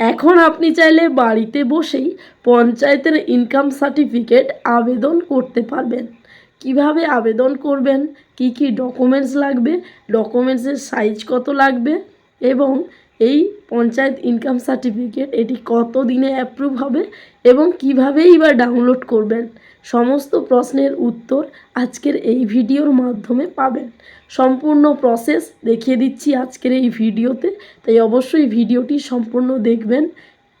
এখন আপনি চাইলে বাড়িতে বসেই পঞ্চায়েতের ইনকাম সার্টিফিকেট আবেদন করতে পারবেন। কীভাবে আবেদন করবেন? কি কি ডকুমেন্টস লাগবে? ডকুমেন্টসের সাইজ কত লাগবে? এবং এই পঞ্চায়েত ইনকাম সার্টিফিকেট এটি কত দিনে অ্যাপ্রুভ হবে এবং কীভাবেই বা ডাউনলোড করবেন? সমস্ত প্রশ্নের উত্তর আজকের এই ভিডিওর মাধ্যমে পাবেন। সম্পূর্ণ প্রসেস দেখিয়ে দিচ্ছি আজকের এই ভিডিওতে, তাই অবশ্যই ভিডিওটি সম্পূর্ণ দেখবেন।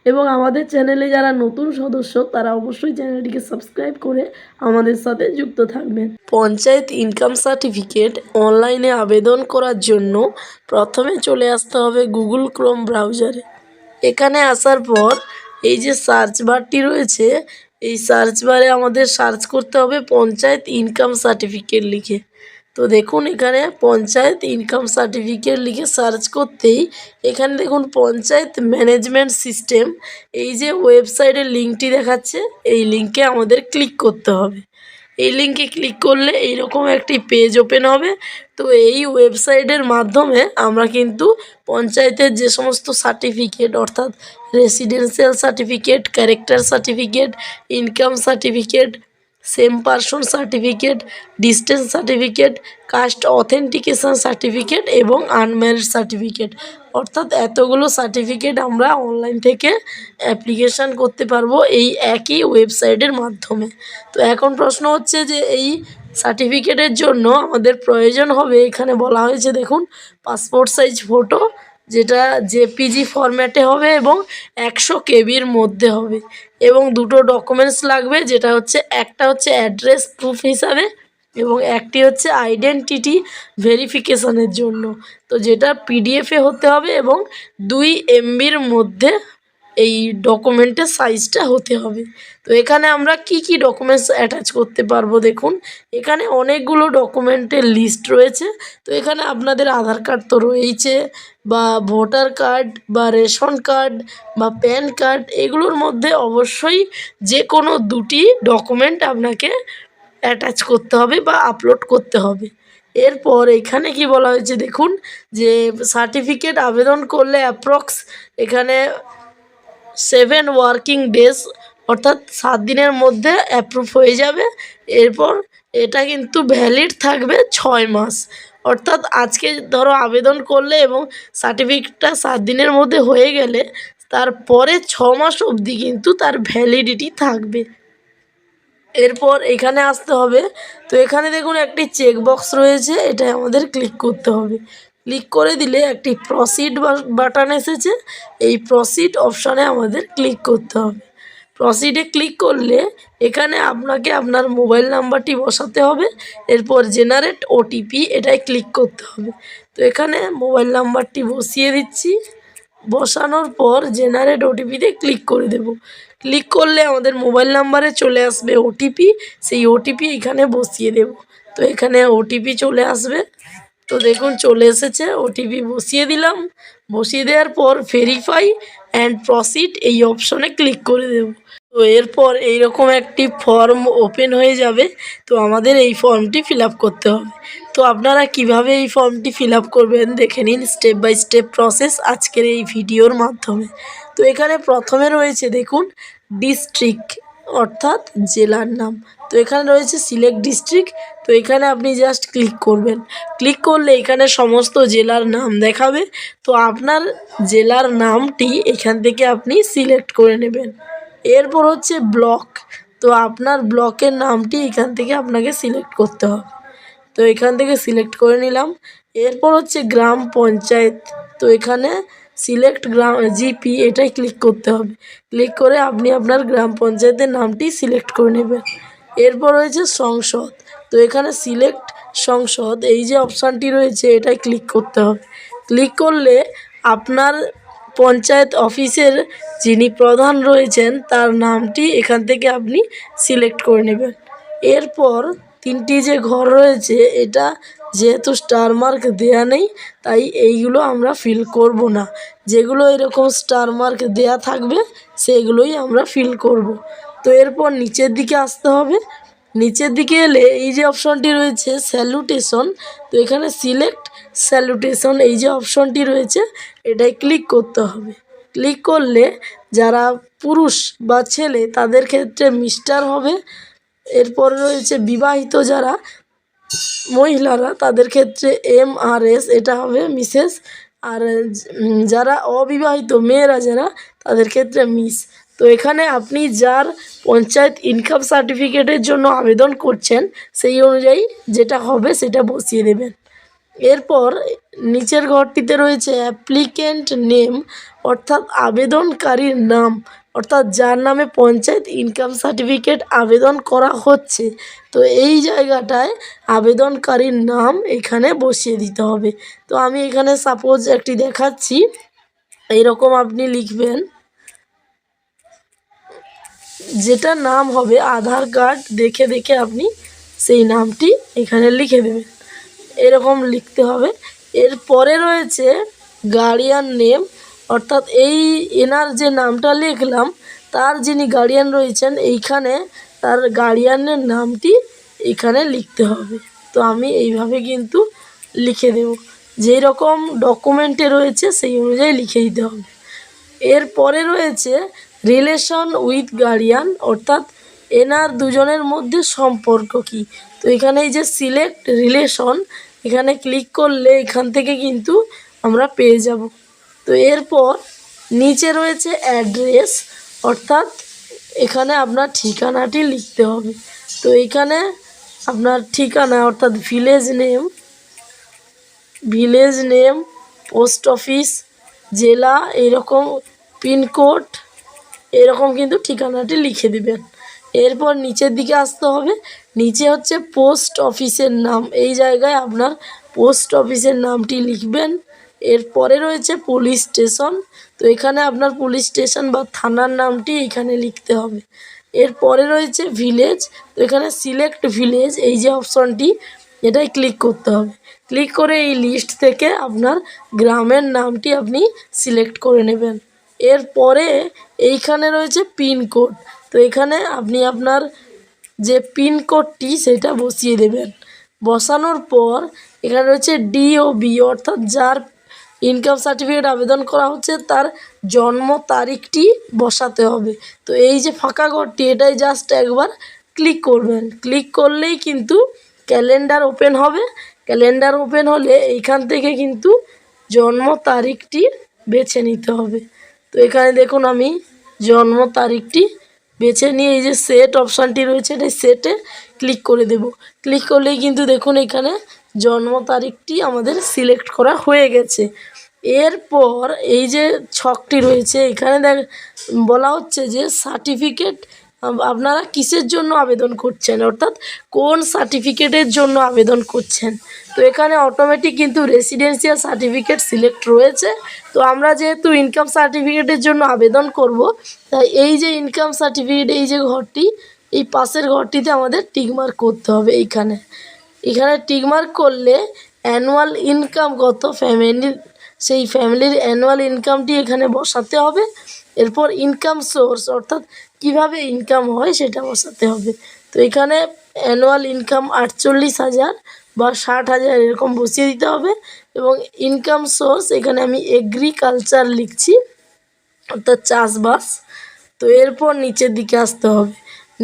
এবং আমাদের চ্যানেলে যারা নতুন সদস্য, তারা অবশ্যই চ্যানেলটিকে সাবস্ক্রাইব করে আমাদের সাথে যুক্ত থাকবেন। পঞ্চায়েত ইনকাম সার্টিফিকেট অনলাইনে আবেদন করার জন্য প্রথমে চলে আসতে হবে গুগল ক্রোম ব্রাউজারে। এখানে আসার পর এই যে সার্চ বারটি রয়েছে, এই সার্চ বারে আমাদের সার্চ করতে হবে পঞ্চায়েত ইনকাম সার্টিফিকেট লিখে। তো দেখুন, এখানে পঞ্চায়েত ইনকাম সার্টিফিকেট লিখে সার্চ করতেই এখানে দেখুন পঞ্চায়েত ম্যানেজমেন্ট সিস্টেম এই যে ওয়েবসাইটের লিঙ্কটি দেখাচ্ছে, এই লিঙ্কে আমাদের ক্লিক করতে হবে। এই লিঙ্কে ক্লিক করলে এইরকম একটি পেজ ওপেন হবে। তো এই ওয়েবসাইটের মাধ্যমে আমরা কিন্তু পঞ্চায়েতের যে সমস্ত সার্টিফিকেট অর্থাৎ residential certificate character certificate income certificate same person certificate distance certificate caste authentication certificate এবং আনম্যারিড সার্টিফিকেট অর্থাৎ এতগুলো সার্টিফিকেট আমরা অনলাইন থেকে অ্যাপ্লিকেশান করতে পারব এই একই ওয়েবসাইটের মাধ্যমে। তো এখন প্রশ্ন হচ্ছে যে এই সার্টিফিকেটের জন্য আমাদের প্রয়োজন হবে এখানে বলা হয়েছে দেখুন পাসপোর্ট সাইজ ফটো যেটা জেপিজি ফরম্যাটে হবে এবং একশো কেবির মধ্যে হবে। এবং দুটো ডকুমেন্টস লাগবে, যেটা হচ্ছে একটা হচ্ছে অ্যাড্রেস প্রুফ হিসাবে এবং একটি হচ্ছে আইডেন্টিটি ভেরিফিকেশনের জন্য। তো যেটা পিডিএফে হতে হবে এবং দুই এমবির মধ্যে এই ডকুমেন্টের সাইজটা হতে হবে। তো এখানে আমরা কি কি ডকুমেন্টস অ্যাটাচ করতে পারব দেখুন। এখানে অনেকগুলো ডকুমেন্টের লিস্ট রয়েছে। তো এখানে আপনাদের আধার কার্ড তো রয়েইছে বা ভোটার কার্ড বা রেশন কার্ড বা প্যান কার্ড এগুলোর মধ্যে অবশ্যই যে কোনো দুটি ডকুমেন্ট আপনাকে অ্যাটাচ করতে হবে বা আপলোড করতে হবে। এরপর এখানে কি বলা হয়েছে দেখুন যে সার্টিফিকেট আবেদন করলে অ্যাপ্রক্স এখানে সেভেন ওয়ার্কিং ডেজ অর্থাৎ সাত দিনের মধ্যে অ্যাপ্রুভ হয়ে যাবে। এরপর এটা কিন্তু ভ্যালিড থাকবে ছয় মাস। অর্থাৎ আজকে ধরো আবেদন করলে এবং সার্টিফিকেটটা সাত দিনের মধ্যে হয়ে গেলে তারপরে ছ মাস অবধি কিন্তু তার ভ্যালিডিটি থাকবে। এরপর এখানে আসতে হবে। তো এখানে দেখুন একটি চেকবক্স রয়েছে এটা আমাদের ক্লিক করতে হবে। ক্লিক করে দিলে একটি প্রসিড বাটন এসেছে। এই প্রসিড অপশানে আমাদের ক্লিক করতে হবে। প্রসিডে ক্লিক করলে এখানে আপনাকে আপনার মোবাইল নাম্বারটি বসাতে হবে। এরপর জেনারেট ওটিপি এটাই ক্লিক করতে হবে। তো এখানে মোবাইল নাম্বারটি বসিয়ে দিচ্ছি। বসানোর পর জেনারেট ওটিপিতে ক্লিক করে দেব। ক্লিক করলে আমাদের মোবাইল নাম্বারে চলে আসবে ওটিপি সেই ওটিপি এখানে বসিয়ে দেব। তো এখানে ওটিপি চলে আসবে। তো দেখুন, চলে এসেছে। ওটিপি বসিয়ে দিলাম। বসিয়ে দেওয়ার পর ভেরিফাই অ্যান্ড প্রসিড এই অপশনে ক্লিক করে দেব। তো এরপর এইরকম একটি ফর্ম ওপেন হয়ে যাবে। তো আমাদের এই ফর্মটি ফিল করতে হবে। তো আপনারা কীভাবে এই ফর্মটি ফিল করবেন দেখে নিন স্টেপ বাই স্টেপ প্রসেস আজকের এই ভিডিওর মাধ্যমে। তো এখানে প্রথমে রয়েছে দেখুন ডিস্ট্রিক্ট অর্থাৎ জেলার নাম। তো এখানে রয়েছে সিলেক্ট ডিস্ট্রিক্ট। তো এখানে আপনি জাস্ট ক্লিক করবেন। ক্লিক করলে এখানে সমস্ত জেলার নাম দেখাবে। তো আপনার জেলার নামটি এখান থেকে আপনি সিলেক্ট করে নেবেন। এরপর হচ্ছে ব্লক তো আপনার ব্লকের নামটি এখান থেকে আপনাকে সিলেক্ট করতে হবে। তো এখান থেকে সিলেক্ট করে নিলাম। এরপর হচ্ছে গ্রাম পঞ্চায়েত। তো এখানে সিলেক্ট গ্রাম জিপি এটাই ক্লিক করতে হবে। ক্লিক করে আপনি আপনার গ্রাম পঞ্চায়েতের নামটি সিলেক্ট করে নেবেন। এরপর রয়েছে সংসদ। তো এখানে সিলেক্ট সংসদ, এই যে অপশানটি রয়েছে, এটাই ক্লিক করতে হবে। ক্লিক করলে আপনার পঞ্চায়েত অফিসের যিনি প্রধান রয়েছেন, তার নামটি এখান থেকে আপনি সিলেক্ট করে নেবেন। এরপর তিনটি যে ঘর রয়েছে, এটা যেহেতু স্টার মার্ক দেয়া নেই, তাই এইগুলো আমরা ফিল করব না। যেগুলো এরকম স্টার মার্ক দেয়া থাকবে, সেগুলোই আমরা ফিল করব। তো এরপর নিচের দিকে আসতে হবে। নিচের দিকে এলে এই যে অপশনটি রয়েছে স্যালুটেশন তো এখানে সিলেক্ট স্যালুটেশন এই যে অপশনটি রয়েছে, এটাই ক্লিক করতে হবে। ক্লিক করলে যারা পুরুষ বা ছেলে, তাদের ক্ষেত্রে মিস্টার হবে। এরপর রয়েছে বিবাহিত যারা মহিলারা তাদের ক্ষেত্রে এম আর এস, এটা হবে মিসেস। আর যারা অবিবাহিত মেয়েরা যারা, তাদের ক্ষেত্রে মিস। তো এখানে আপনি যার পঞ্চায়েত ইনকাম সার্টিফিকেটের জন্য আবেদন করছেন, সেই অনুযায়ী যেটা হবে সেটা বসিয়ে দেবেন। এরপর নিচের ঘরটিতে রয়েছে অ্যাপ্লিক্যান্ট নেম। অর্থাৎ আবেদনকারীর নাম, অর্থাৎ যার নামে পঞ্চায়েত ইনকাম সার্টিফিকেট আবেদন করা হচ্ছে। তো এই জায়গাটায় আবেদনকারীর নাম এখানে বসিয়ে দিতে হবে। তো আমি এখানে সাপোজ একটি দেখাচ্ছি। এইরকম আপনি লিখবেন, যেটা নাম হবে আধার কার্ড, দেখে দেখে আপনি সেই নামটি এখানে লিখে দেবেন। এরকম লিখতে হবে। এরপরে রয়েছে গার্ডিয়ান নেম অর্থাৎ এই এনার যে নামটা লিখলাম, তার যিনি গার্ডিয়ান রয়েছেন, এইখানে তার গার্ডিয়ানের নামটি এখানে লিখতে হবে। তো আমি এইভাবে কিন্তু লিখে দেব। যেই রকম ডকুমেন্টে রয়েছে, সেই অনুযায়ী লিখে দিতে হবে। এরপরে রয়েছে রিলেশন উইথ গার্ডিয়ান অর্থাৎ এনার দুজনের মধ্যে সম্পর্ক কি? তো এখানে এই যে সিলেক্ট রিলেশন এখানে ক্লিক করলে এখান থেকে কিন্তু আমরা পেয়ে যাব। তো এরপর নিচে রয়েছে অ্যাড্রেস, অর্থাৎ এখানে আপনার ঠিকানাটি লিখতে হবে। তো এখানে আপনার ঠিকানা, অর্থাৎ village name village name post office জেলা, এরকম পিনকোড এরকম কিন্তু ঠিকানাটি লিখে দিবেন। এরপর নিচের দিকে আসতে হবে। নিচে হচ্ছে পোস্ট অফিসের নাম। এই জায়গায় আপনার পোস্ট অফিসের নামটি লিখবেন। এরপরে রয়েছে পুলিশ স্টেশন। তো এখানে আপনার পুলিশ স্টেশন বা থানার নামটি এখানে লিখতে হবে। এরপরে রয়েছে ভিলেজ। তো এখানে সিলেক্ট ভিলেজ, এই যে অপশনটি, এটাই ক্লিক করতে হবে। ক্লিক করে এই লিস্ট থেকে আপনার গ্রামের নামটি আপনি সিলেক্ট করে নেবেন। এরপরে এইখানে রয়েছে পিনকোড তো এখানে আপনি আপনার যে পিনকোডটি সেটা বসিয়ে দেবেন। বসানোর পর এখানে রয়েছে ডিওবি অর্থাৎ যার ইনকাম সার্টিফিকেট আবেদন করা হচ্ছে, তার জন্ম তারিখটি বসাতে হবে। তো এই যে ফাঁকা ঘরটি, এটাই জাস্ট একবার ক্লিক করবেন। ক্লিক করলেই কিন্তু ক্যালেন্ডার ওপেন হবে। ক্যালেন্ডার ওপেন হলে এইখান থেকে কিন্তু জন্ম তারিখটি বেছে নিতে হবে। তো এখানে দেখুন আমি জন্ম তারিখটি বেছে নিয়ে এই যে সেট অপশানটি রয়েছে এটা সেটে ক্লিক করে দেব। ক্লিক করলেই কিন্তু দেখুন এখানে জন্ম তারিখটি আমাদের সিলেক্ট করা হয়ে গেছে। এরপর এই যে ছকটি রয়েছে, এখানে দেখ, বলা হচ্ছে যে সার্টিফিকেট আপনারা কিসের জন্য আবেদন করছেন? অর্থাৎ কোন সার্টিফিকেটের জন্য আবেদন করছেন? তো এখানে অটোমেটিক কিন্তু রেসিডেন্সিয়াল সার্টিফিকেট সিলেক্ট রয়েছে। তো আমরা যেহেতু ইনকাম সার্টিফিকেটের জন্য আবেদন করব, তাই এই যে ইনকাম সার্টিফিকেট এই যে ঘরটি, এই পাশের ঘরটিতে আমাদের টিকমার্ক করতে হবে এইখানে। এখানে টিকমার্ক করলে অ্যানুয়াল ইনকাম কত ফ্যামিলির সেই ফ্যামিলির অ্যানুয়াল ইনকামটি এখানে বসাতে হবে। এরপর ইনকাম সোর্স অর্থাৎ কীভাবে ইনকাম হয় সেটা বসাতে হবে। তো এখানে অ্যানুয়াল ইনকাম আটচল্লিশ হাজার বা ষাট হাজার এরকম বসিয়ে দিতে হবে এবং ইনকাম সোর্স এখানে আমি এগ্রিকালচার লিখছি, অর্থাৎ চাষবাস। তো এরপর নিচের দিকে আসতে হবে।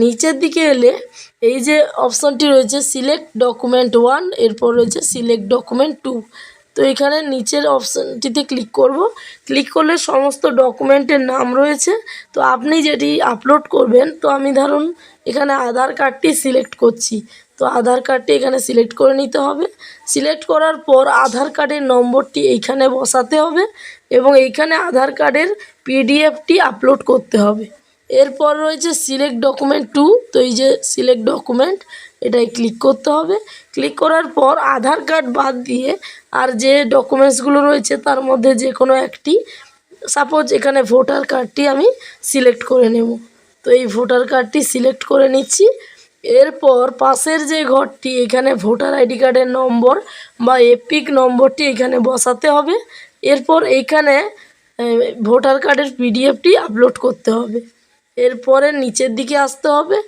নিচের দিকে এলে এই যে অপশানটি রয়েছে সিলেক্ট ডকুমেন্ট ওয়ান এরপর রয়েছে সিলেক্ট ডকুমেন্ট টু তো এখানে নিচের অপশানটিতে ক্লিক করব। ক্লিক করলে সমস্ত ডকুমেন্টের নাম রয়েছে। তো আপনি যেটি আপলোড করবেন, তো আমি ধরুন এখানে আধার কার্ডটি সিলেক্ট করছি। তো আধার কার্ডটি এখানে সিলেক্ট করে নিতে হবে। সিলেক্ট করার পর আধার কার্ডের নম্বরটি এইখানে বসাতে হবে এবং এইখানে আধার কার্ডের পিডিএফটি আপলোড করতে হবে। এরপর রয়েছে সিলেক্ট ডকুমেন্ট টু। তো এই যে সিলেক্ট ডকুমেন্ট এটাই ক্লিক করতে হবে। ক্লিক করার পর আধার কার্ড বাদ দিয়ে আর যে ডকুমেন্টসগুলো রয়েছে তার মধ্যে যে কোনো একটি সাপোজ এখানে ভোটার কার্ডটি আমি সিলেক্ট করে নেব। তো এই ভোটার কার্ডটি সিলেক্ট করে নিচ্ছি। এরপর পাশের যে ঘরটি, এখানে ভোটার আইডি কার্ডের নম্বর বা এপিক নম্বরটি এখানে বসাতে হবে। এরপর এইখানে ভোটার কার্ডের পিডিএফটি আপলোড করতে হবে। এরপরে নিচের দিকে আসতে হবে।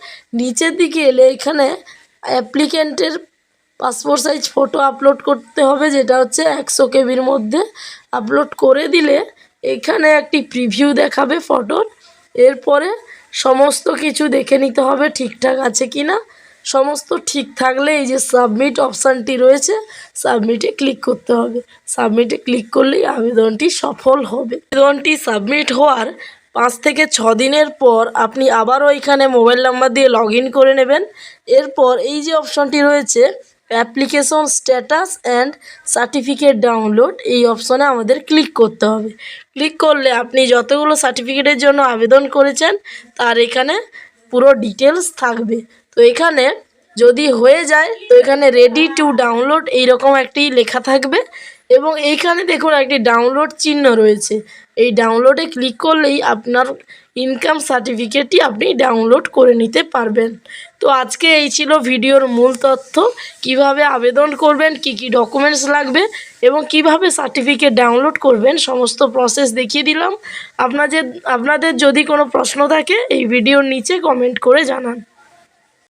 নিচের দিকে এলে এখানে অ্যাপ্লিক্যান্টের পাসপোর্ট সাইজ ফটো আপলোড করতে হবে, যেটা হচ্ছে একশো কেবির মধ্যে আপলোড করে দিলে এখানে একটি প্রিভিউ দেখাবে ফটোর। এরপরে সমস্ত কিছু দেখে নিতে হবে ঠিকঠাক আছে কি না সমস্ত ঠিক থাকলে এই যে সাবমিট অপশানটি রয়েছে, সাবমিটে ক্লিক করতে হবে। সাবমিটে ক্লিক করলেই আবেদনটি সফল হবে। আবেদনটি সাবমিট হওয়ার পাঁচ থেকে ছ দিনের পর আপনি আবারও এখানে মোবাইল নাম্বার দিয়ে লগ করে নেবেন। এরপর এই যে অপশানটি রয়েছে application status and certificate download এই অপশনে আমাদের ক্লিক করতে হবে। ক্লিক করলে আপনি যতগুলো সার্টিফিকেটের জন্য আবেদন করেছেন, তার এখানে পুরো ডিটেলস থাকবে। তো এখানে যদি হয়ে যায়, তো এখানে রেডি টু ডাউনলোড এইরকম একটি লেখা থাকবে। এবং এইখানে দেখুন একটি ডাউনলোড চিহ্ন রয়েছে। এই ডাউনলোডে ক্লিক করলেই আপনার ইনকাম সার্টিফিকেটটি আপনি ডাউনলোড করে নিতে পারবেন। তো আজকে এই ছিল ভিডিওর মূল তথ্য, কীভাবে আবেদন করবেন, কি কি ডকুমেন্টস লাগবে এবং কীভাবে সার্টিফিকেট ডাউনলোড করবেন, সমস্ত প্রসেস দেখিয়ে দিলাম। আপনাদের আপনাদের যদি কোনো প্রশ্ন থাকে, এই ভিডিওর নিচে কমেন্ট করে জানান।